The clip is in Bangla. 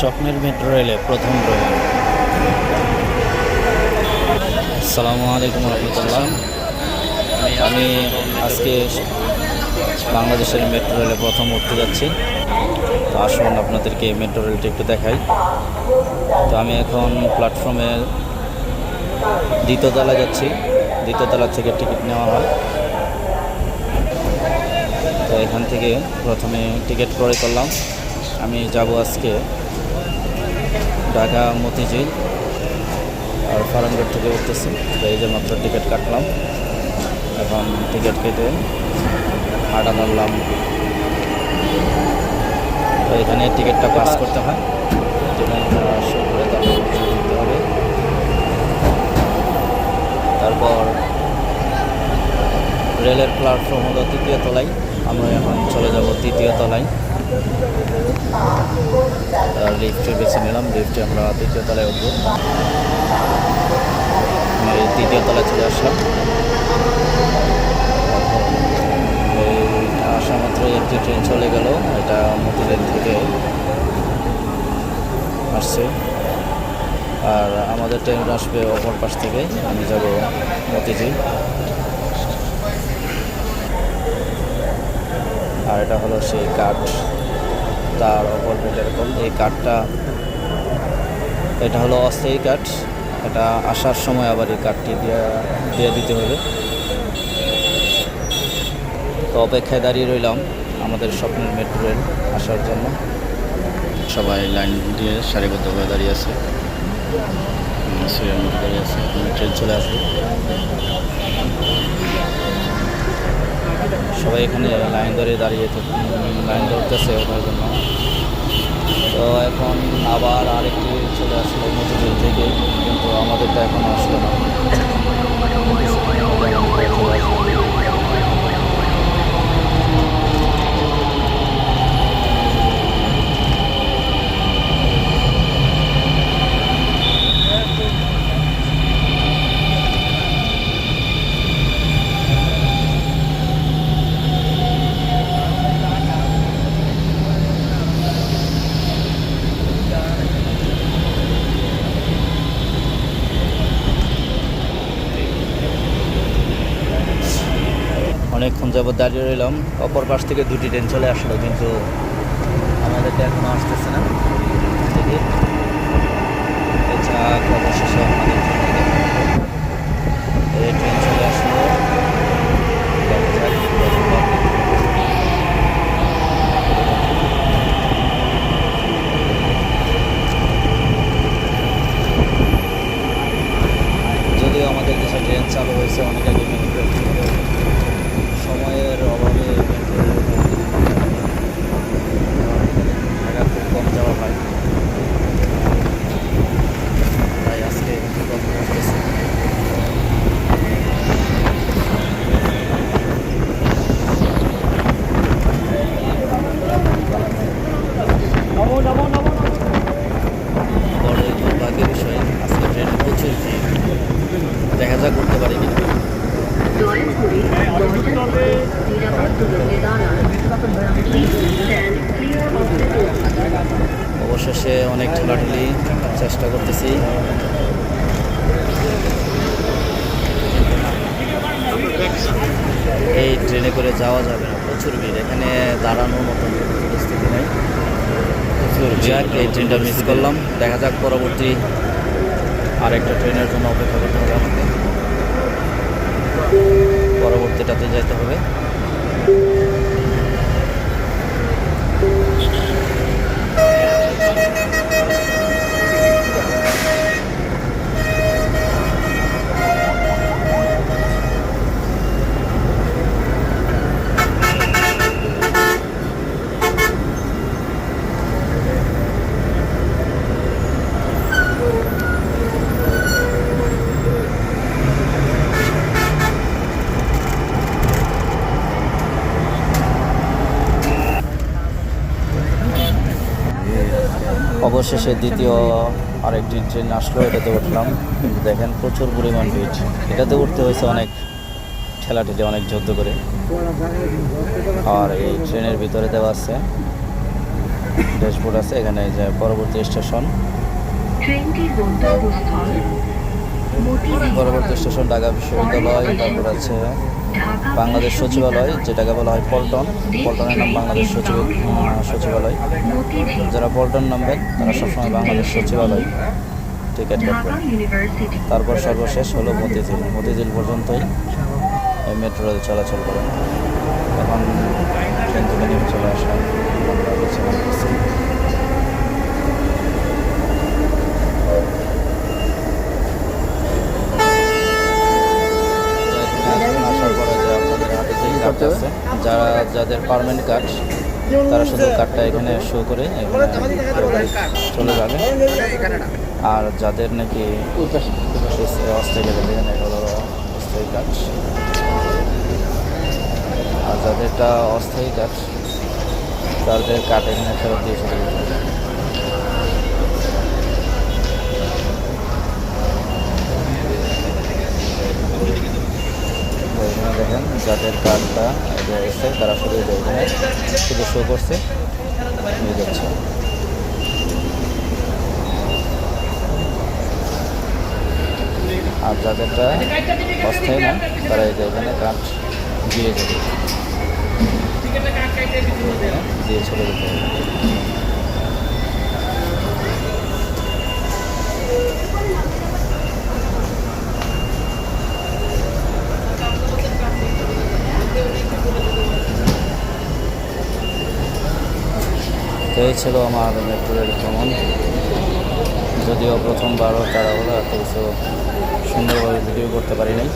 স্বপ্নের মেট্রো রেলে প্রথম প্রয়াণ আসসালামু আলাইকুম রহমতুল্লাহ। আমি আজকে বাংলাদেশের মেট্রো রেলে প্রথম উঠতে যাচ্ছি। তো আসুন আপনাদেরকে মেট্রো রেলটা একটু দেখাই। তো আমি এখন প্ল্যাটফর্মের দ্বিতীয়তলা যাচ্ছি। দ্বিতীয়তলা থেকে টিকিট নেওয়া হয়। তো এখান থেকে প্রথমে টিকিট ক্রয় করলাম আমি যাব আজকে ঢাকা মতিঝিল আর ফার্মগেট থেকে উঠতেছি। এই যে মাত্র টিকিট কাটলাম এখন টিকিট কেটে হাঁটা ধরলাম। তো এখানে টিকিটটা পাস করতে হয়। করে তারপর রেলের প্ল্যাটফর্ম হলো তৃতীয় তলায়। আমরা এখন চলে যাব তৃতীয় তলায়। লিফটে বেছে নিলাম। লিফটে আমরা তৃতীয় তলায় উঠবো। তৃতীয় তলায় চলে আসলাম। আসা মাত্রই একটি ট্রেন চলে গেল। এটা মতিঝিল থেকে আসছে। আর আমাদের ট্রেন আসবে অপর পাশ থেকে। আমি যাব মতিঝিল। আর এটা হলো সেই কাঠ। তার অপর এরকম এই কাঠটা, এটা হলো অস্থায়ী কাঠ। এটা আসার সময় আবার এই কাঠটি দিয়ে দিয়ে দিতে হবে। তো অপেক্ষায় দাঁড়িয়ে রইলাম আমাদের স্বপ্নের মেট্রো রেল আসার জন্য। সবাই লাইন দিয়ে সারিবদ্ধভাবে দাঁড়িয়ে আছে। দাঁড়িয়ে আছে ট্রেন চলে আসবে। সবাই এখানে লাইন ধরে দাঁড়িয়ে লাইন ধরতেছে ওঠার জন্য। তো এখন আবার আরেকটি চলে আসলো মতিঝিল থেকে, কিন্তু আমাদেরটা এখন আসলো না। অনেকক্ষণ যাবত দাঁড়িয়ে রইলাম। অপর পাশ থেকে দুটি ট্রেন চলে আসলো, কিন্তু আমাদেরটা এখনও আসতেছে না। ট্রেন চলে আসলো। যদিও আমাদের দেশে ট্রেন চালু হয়েছে, অনেক আগে কিন্তু সময়ের অভাবে ঢাকা খুব কম যাওয়া হয় তাই আজকে একটু কম করতেছি বড় দুর্ভাগ্যের বিষয় আজকে ট্রেনে প্রচুর ভিড় দেখা যাক করতে পারি কিনা দয়া করে দরজার নিরাপদ দূরত্বে দাঁড়ান please stand clear of the door অবশেষে অনেক ঠেলাঠেলি চেষ্টা করতেছি। এই ট্রেনে করে যাওয়া যাবে না প্রচুর ভিড়। এখানে দাঁড়ানোর মতন পরিস্থিতি নেই। প্রচুর যাক এই ট্রেনটা মিস করলাম। দেখা যাক পরবর্তী আরেকটা ট্রেনের জন্য অপেক্ষা করতে হবে আমাকে। যেতে হবে। অবশেষে দ্বিতীয় আরেকটি ট্রেন আসলো, এটাতে উঠলাম। দেখেন প্রচুর পরিমাণ ভিড়। এটাতে উঠতে হয়েছে অনেক ঠেলাঠেলি, অনেক যুদ্ধ করে। আর এই ট্রেনের ভিতরে দেওয়া আছে, ড্যাশবোর্ড আছে, এখানে যে পরবর্তী স্টেশন। পরবর্তী স্টেশন ঢাকা বিশ্ববিদ্যালয়, তারপর আছে বাংলাদেশ সচিবালয়, যেটাকে বলা হয় পল্টন। পল্টনের নাম বাংলাদেশ সচিব সচিবালয়। যারা পল্টন নামবেন, তারা সবসময় বাংলাদেশ সচিবালয় টিকিট ঢাকা কাটবেন তারপর সর্বশেষ হলো মতিঝিল। মতিঝিল পর্যন্তই এই মেট্রো রেল চলাচল করে। এখন ট্রেন থেকে নেমে চলে আমরা বিছানা করছি। তো এখানে আসার পরে যে আপনাদের কার্ড আছে, যারা যাদের পারমানেন্ট কার্ড তারা শুধু কার্ডটা এখানে শো করে চলে যাবে। আর যাদের নাকি অস্থায়ী এখানে অস্থায়ী কাজ আর যাদেরটা অস্থায়ী কাজ তাদের কাঠ এখানে ফেরত দিয়ে চলে যেতে যাদের কার্ডটা এসে তারা শুধু এখানে শুধু শো করছে। নিয়ে যাচ্ছে আর যাদেরটা অস্থায়ী না, তারা এই যে কাঠ দিয়ে যাবে দিয়ে চলে যেতে হবে। তো এই ছিল আমার মেট্রোরের ভ্রমণ। যদিও প্রথমবারও তারা হলো, এত কিছু সুন্দরভাবে ভিডিও করতে পারি নাই